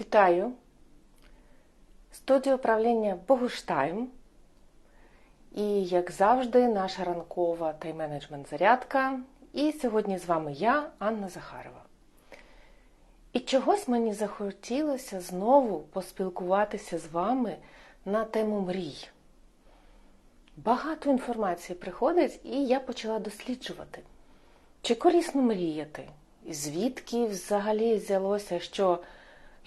Вітаю! Студія управління Богуштайм. І, як завжди, наша ранкова тайм-менеджмент зарядка. І сьогодні з вами я, Анна Захарова. І чогось мені захотілося знову поспілкуватися з вами на тему мрій. Багато інформації приходить, і я почала досліджувати, чи корисно мріяти, звідки взагалі взялося, що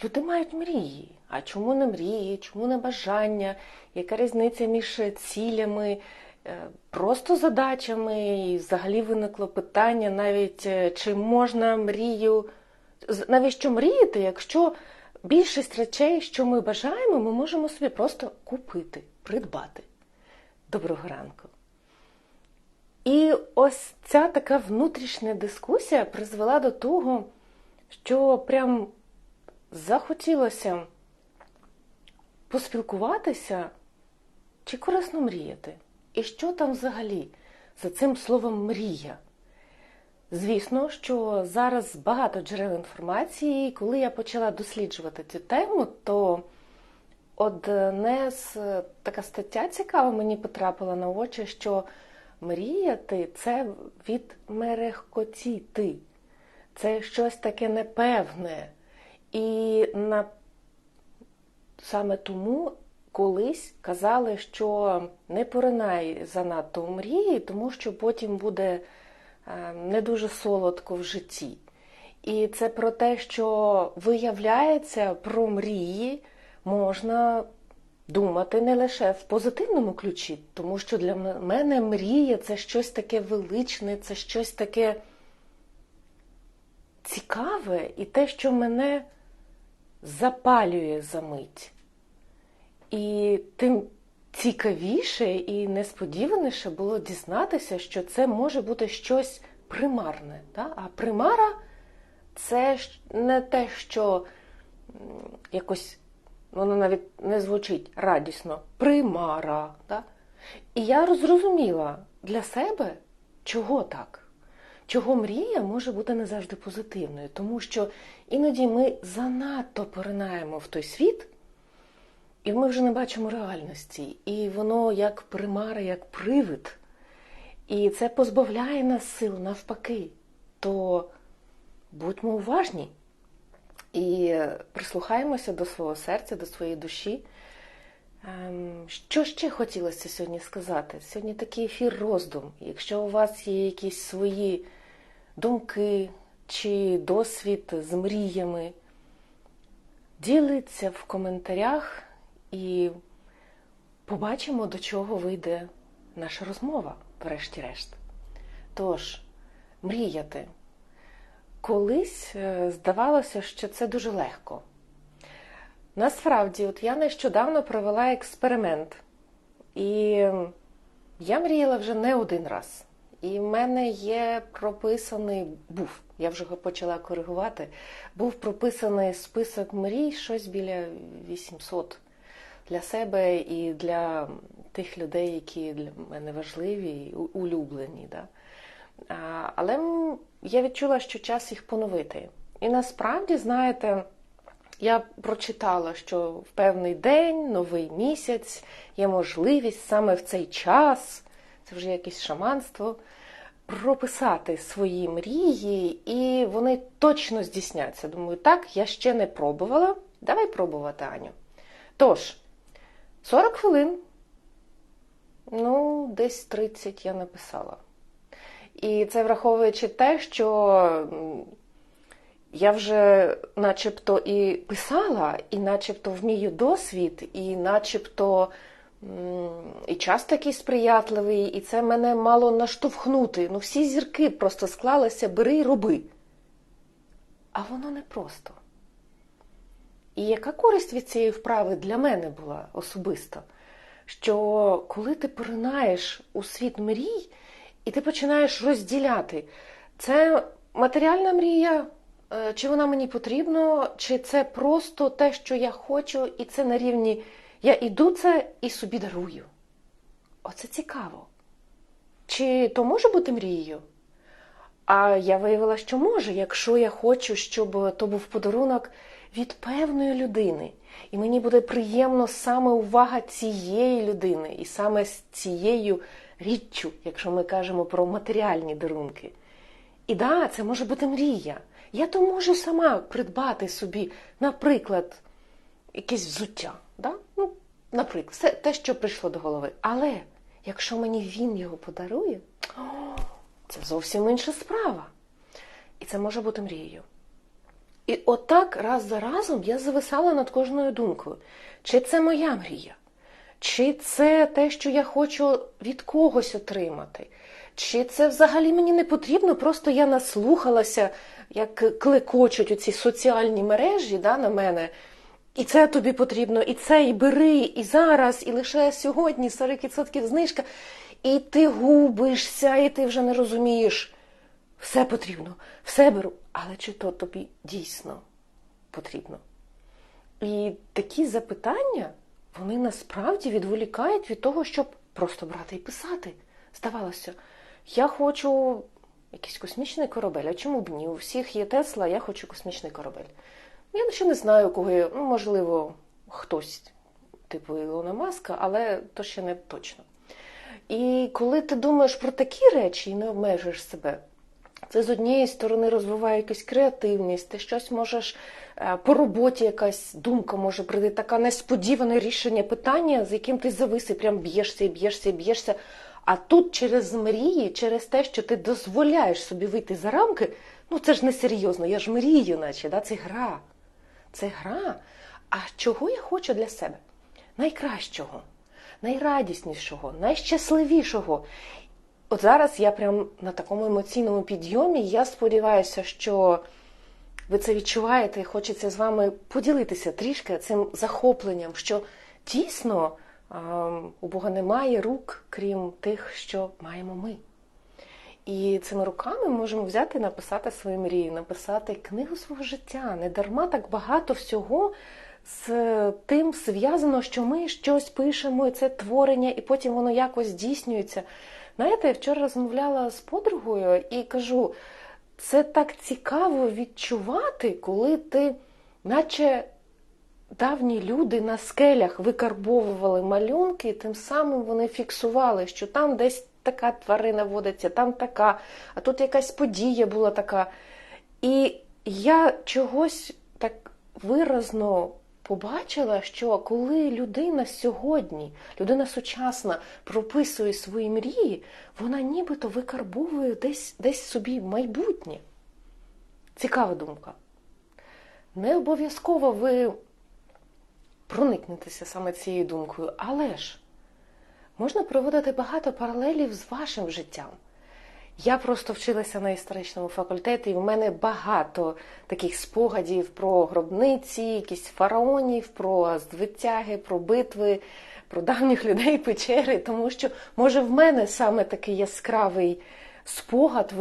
люди мають мрії. А чому не мрії, чому не бажання, яка різниця між цілями, е, просто задачами, і взагалі виникло питання навіть е, чи можна мрію, навіщо мріяти, якщо більшість речей, що ми бажаємо, ми можемо собі просто купити, придбати. Доброго ранку. І ось ця така внутрішня дискусія призвела до того, що прям захотілося поспілкуватися, чи корисно мріяти. І що там взагалі за цим словом мрія? Звісно, що зараз багато джерел інформації, і коли я почала досліджувати цю тему, то одне з така стаття цікава мені потрапила на очі, що мріяти це від мерехкотіти. Це щось таке непевне. І на... саме тому колись казали, що не поринай занадто у мрії, тому що потім буде е, не дуже солодко в житті. І це про те, що виявляється, про мрії можна думати не лише в позитивному ключі, тому що для мене мрія це щось таке величне, це щось таке цікаве і те, що мене запалює за мить. І тим цікавіше і несподіваніше було дізнатися, що це може бути щось примарне. Да? А примара це не те, що якось воно навіть не звучить радісно, примара. Да? І я зрозуміла для себе, чого так. Чого мрія може бути не завжди позитивною, тому що іноді ми занадто поринаємо в той світ, і ми вже не бачимо реальності. І воно як примара, як привид. І це позбавляє нас сил навпаки. То будьмо уважні і прислухаємося до свого серця, до своєї душі. Ем, що ще хотілося сьогодні сказати? Сьогодні такий ефір роздум. Якщо у вас є якісь свої думки чи досвід з мріями, ділиться в коментарях і побачимо, до чого вийде наша розмова, врешті-решт. Тож, мріяти. Колись е, здавалося, що це дуже легко. Насправді, от я нещодавно провела експеримент, і я мріяла вже не один раз. І в мене є прописаний, був, я вже почала коригувати, був прописаний список мрій, щось біля 800 для себе і для тих людей, які для мене важливі і улюблені. Да? Але я відчула, що час їх поновити. І насправді, знаєте, я прочитала, що в певний день, новий місяць, є можливість саме в цей час, це вже якесь шаманство, прописати свої мрії, і вони точно здійсняться. Думаю, так, я ще не пробувала. Давай пробувати, Аню. Тож, 40 хвилин, ну, десь 30 я написала. І це враховуючи те, що я вже начебто і писала, і начебто вмію досвід, і начебто і час такий сприятливий, і це мене мало наштовхнути. Ну, всі зірки просто склалися, бери і роби. А воно не просто. І яка користь від цієї вправи для мене була особисто? Що коли ти поринаєш у світ мрій, і ти починаєш розділяти, це матеріальна мрія, чи вона мені потрібна, чи це просто те, що я хочу, і це на рівні я іду це і собі дарую. Оце цікаво. Чи то може бути мрією? А я виявила, що може, якщо я хочу, щоб то був подарунок від певної людини. І мені буде приємно саме увага цієї людини, і саме з цією річчю, якщо ми кажемо про матеріальні дарунки. І да, це може бути мрія. Я то можу сама придбати собі, наприклад, якесь взуття. Да? Ну, Наприклад, все те, що прийшло до голови. Але якщо мені він його подарує, це зовсім інша справа. І це може бути мрією. І отак раз за разом я зависала над кожною думкою. Чи це моя мрія? Чи це те, що я хочу від когось отримати? Чи це взагалі мені не потрібно? Просто я наслухалася, як клекочуть оці соціальні мережі да, на мене. І це тобі потрібно, і це, і бери, і зараз, і лише сьогодні 40% знижка. І ти губишся, і ти вже не розумієш. Все потрібно, все беру. Але чи то тобі дійсно потрібно? І такі запитання, вони насправді відволікають від того, щоб просто брати і писати. Здавалося, я хочу якийсь космічний корабель. А чому б ні? У всіх є Тесла, я хочу космічний корабель. Я ще не знаю, кого є, ну, можливо, хтось, типу Ілона Маска, але то ще не точно. І коли ти думаєш про такі речі і не обмежуєш себе, це з однієї сторони розвиває якусь креативність, ти щось можеш по роботі, якась думка може прийти, таке несподіване рішення питання, з яким ти зависи, прям б'єшся і б'єшся і б'єшся. А тут через мрії, через те, що ти дозволяєш собі вийти за рамки, ну це ж не серйозно, я ж мрію, наче, да? це гра. Це гра. А чого я хочу для себе? Найкращого, найрадіснішого, найщасливішого. От зараз я прям на такому емоційному підйомі. Я сподіваюся, що ви це відчуваєте і хочеться з вами поділитися трішки цим захопленням, що дійсно у Бога немає рук, крім тих, що маємо ми. І цими руками можемо взяти і написати свої мрії, написати книгу свого життя. Не дарма так багато всього з тим зв'язано, що ми щось пишемо, і це творення, і потім воно якось здійснюється. Знаєте, я вчора розмовляла з подругою і кажу: це так цікаво відчувати, коли ти, наче давні люди на скелях викарбовували малюнки, і тим самим вони фіксували, що там десь така тварина водиться, там така, а тут якась подія була така. І я чогось так виразно побачила, що коли людина сьогодні, людина сучасна, прописує свої мрії, вона нібито викарбовує десь, десь собі майбутнє. Цікава думка. Не обов'язково ви проникнетеся саме цією думкою, але ж можна проводити багато паралелів з вашим життям. Я просто вчилася на історичному факультеті, і в мене багато таких спогадів про гробниці, якісь фараонів, про звитяги, про битви, про давніх людей печери, тому що, може, в мене саме такий яскравий спогад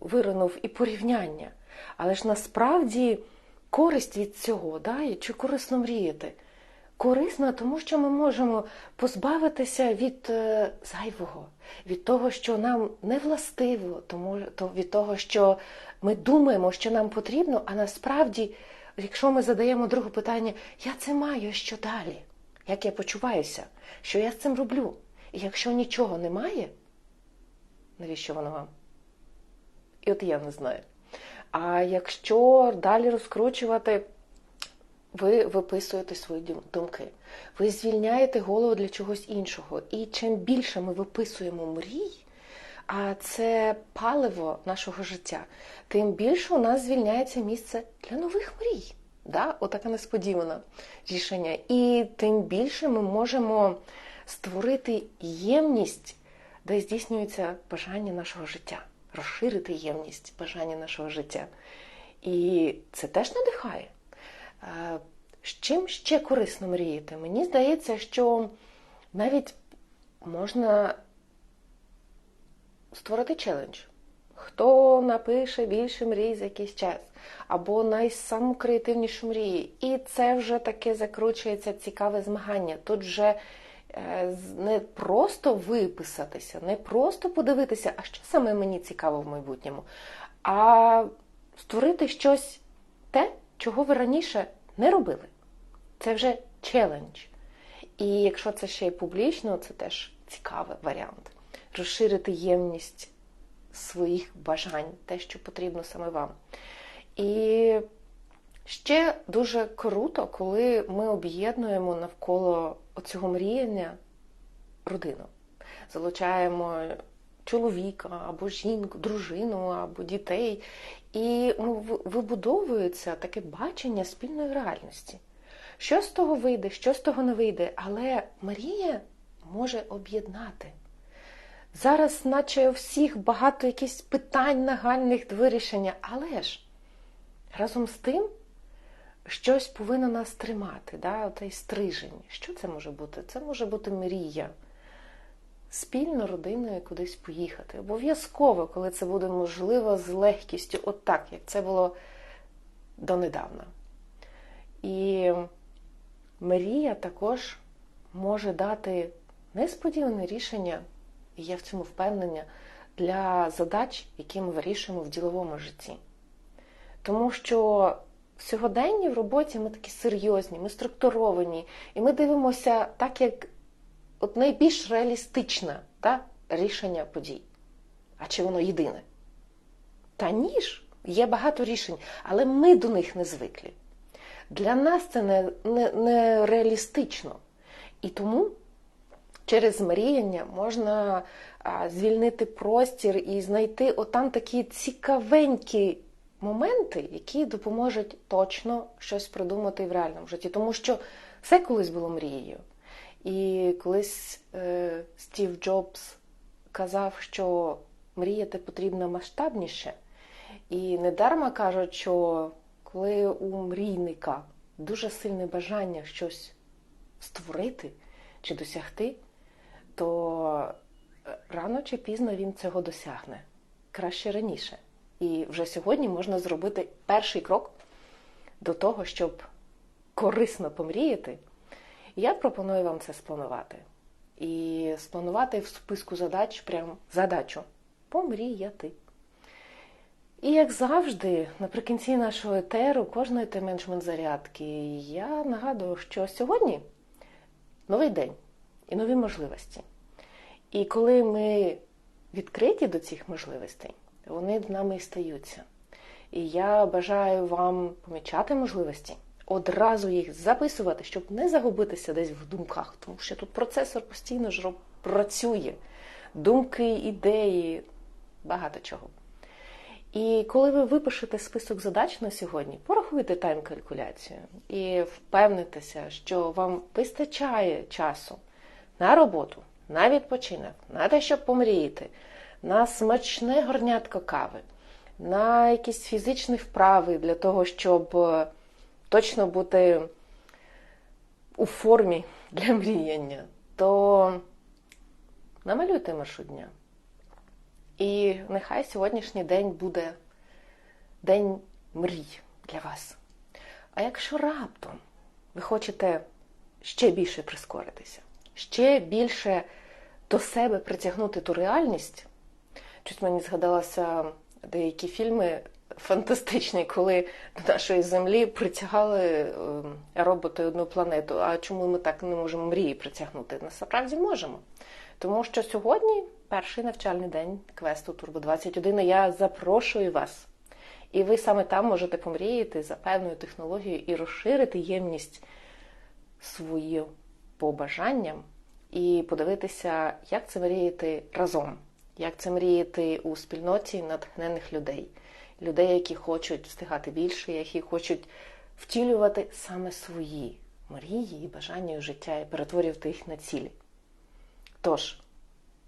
виринув і порівняння. Але ж насправді користь від цього, да? чи корисно мріяти? Корисна, тому що ми можемо позбавитися від е, зайвого, від того, що нам не властиво, тому то від того, що ми думаємо, що нам потрібно, а насправді, якщо ми задаємо друге питання, я це маю, що далі? Як я почуваюся? Що я з цим роблю? І якщо нічого немає, навіщо воно вам? І от я не знаю. А якщо далі розкручувати ви виписуєте свої думки, ви звільняєте голову для чогось іншого. І чим більше ми виписуємо мрій, а це паливо нашого життя, тим більше у нас звільняється місце для нових мрій. Да? Отаке несподіване рішення. І тим більше ми можемо створити ємність, де здійснюється бажання нашого життя, розширити ємність бажання нашого життя. І це теж надихає. З чим ще корисно мріяти? Мені здається, що навіть можна створити челендж. Хто напише більше мрій за якийсь час, або найсаму креативнішу мрії. І це вже таке закручується цікаве змагання. Тут вже Е, не просто виписатися, не просто подивитися, а що саме мені цікаво в майбутньому, а створити щось те, чого ви раніше не робили. Це вже челендж. І якщо це ще й публічно, це теж цікавий варіант. Розширити ємність своїх бажань, те, що потрібно саме вам. І ще дуже круто, коли ми об'єднуємо навколо цього мріяння родину. Залучаємо чоловіка або жінку, дружину, або дітей. І ну, вибудовується таке бачення спільної реальності. Що з того вийде, що з того не вийде, але Марія може об'єднати. Зараз, наче у всіх багато якихось питань нагальних до вирішення, але ж разом з тим щось повинно нас тримати, да? отей стрижень. Що це може бути? Це може бути мрія. Спільно родиною кудись поїхати. Обов'язково, коли це буде можливо з легкістю, от так, як це було донедавна. І мрія також може дати несподіване рішення, і я в цьому впевнена, для задач, які ми вирішуємо в діловому житті. Тому що в сьогоденні в роботі ми такі серйозні, ми структуровані, і ми дивимося так, як от найбільш реалістичне та, рішення подій. А чи воно єдине? Та ні ж, є багато рішень, але ми до них не звиклі. Для нас це не, не, не реалістично. І тому через мріяння можна звільнити простір і знайти отам такі цікавенькі моменти, які допоможуть точно щось придумати в реальному житті. Тому що все колись було мрією. І колись е, Стів Джобс казав, що мріяти потрібно масштабніше. І недарма кажуть, що коли у мрійника дуже сильне бажання щось створити чи досягти, то рано чи пізно він цього досягне краще раніше. І вже сьогодні можна зробити перший крок до того, щоб корисно помріяти. Я пропоную вам це спланувати. І спланувати в списку задач прям задачу помріяти. І, як завжди, наприкінці нашого етеру, кожної менеджмент зарядки, я нагадую, що сьогодні новий день і нові можливості. І коли ми відкриті до цих можливостей, вони нами і стаються. І я бажаю вам помічати можливості, одразу їх записувати, щоб не загубитися десь в думках, тому що тут процесор постійно ж працює. Думки, ідеї, багато чого. І коли ви випишете список задач на сьогодні, порахуйте тайм-калькуляцію і впевнитеся, що вам вистачає часу на роботу, на відпочинок, на те, щоб помріяти на смачне горнятко кави, на якісь фізичні вправи для того, щоб е, точно бути у формі для мріяння, то намалюйте маршрут дня. І нехай сьогоднішній день буде день мрій для вас. А якщо раптом ви хочете ще більше прискоритися, ще більше до себе притягнути ту реальність, Щось мені згадалося деякі фільми фантастичні, коли до нашої землі притягали ем, роботи одну планету. А чому ми так не можемо мрії притягнути? Насправді можемо. Тому що сьогодні перший навчальний день квесту Турбо 21. Я запрошую вас. І ви саме там можете помріяти за певною технологією і розширити ємність свою по бажанням і подивитися, як це мріяти разом як це мріяти у спільноті натхнених людей, людей, які хочуть встигати більше, які хочуть втілювати саме свої мрії і бажання у життя і перетворювати їх на цілі. Тож,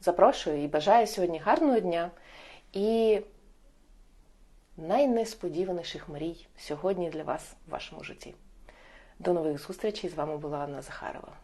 запрошую і бажаю сьогодні гарного дня і найнесподіваніших мрій сьогодні для вас в вашому житті. До нових зустрічей! З вами була Анна Захарова.